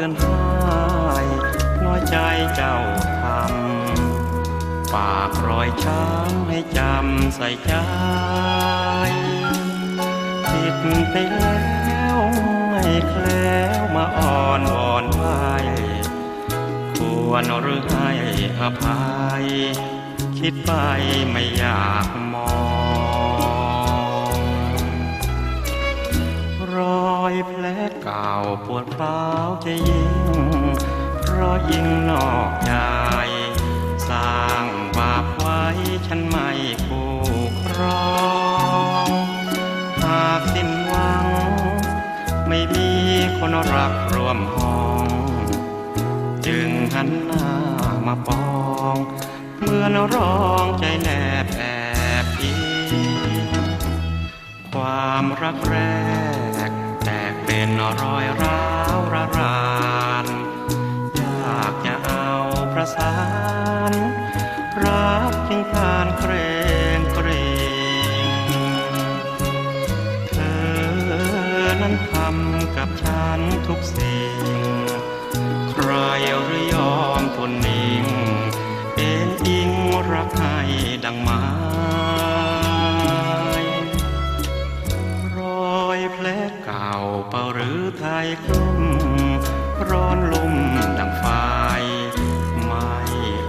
ตือนพ่ายน้อยใจเจ้าทำปากรอยช้ำให้จำใส่ใจผิดไปแล้วไม่แคล้วมาอ่อนอ่อนไปควรหรือให้อภัย คิดไปไม่อยากมอง อยแผลเก่าปวดร้าวจะยิ่ง เพราะยิ่งนอกใจ สร้างบาปไว้ฉันไม่คู่ครองหากสิ้นหวัง ไม่มีคนรักร่วมห้อง จึงหันหน้ามาปองเมื่อนร้องใจแนบแอบอิงความรักแรก เป็นรอยร้าวระรานอยากจะเอาประสานรักจึงผ่านเกรงเกรงเธอนั้นทำกับฉันทุกสิ่ง ใครหรือยอมทนนิ่ง เป็นอิงรักให้ดังม้ร เก่าเป่าหรือไทยกลุ่มร้อนลุ่มดังไฟไม่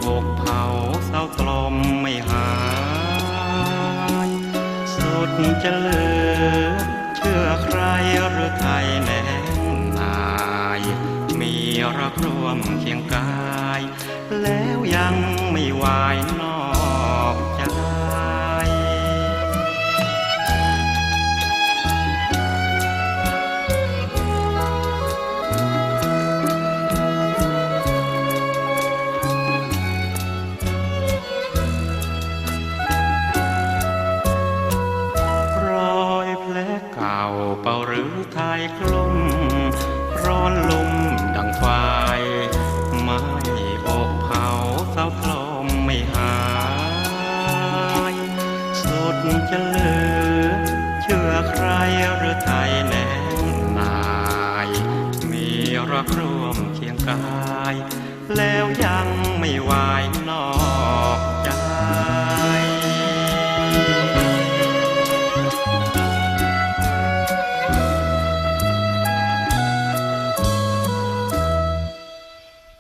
อกเผาเศร้ากลมไม่หายสุดจะเลือเชื่อใครหรือไทยแน่นาย มีรักร่วมเคียงกาย แล้วยังไม่วายนอ หรือไทยกลุ่มร้อนลุ่มดังไฟไม่อกเผาเศร้าคลมไม่หายสุดจะเลือเชื่อใครหรือไทยแน่นาย มีรักร่วมเคียงกาย แล้วยังไม่วาย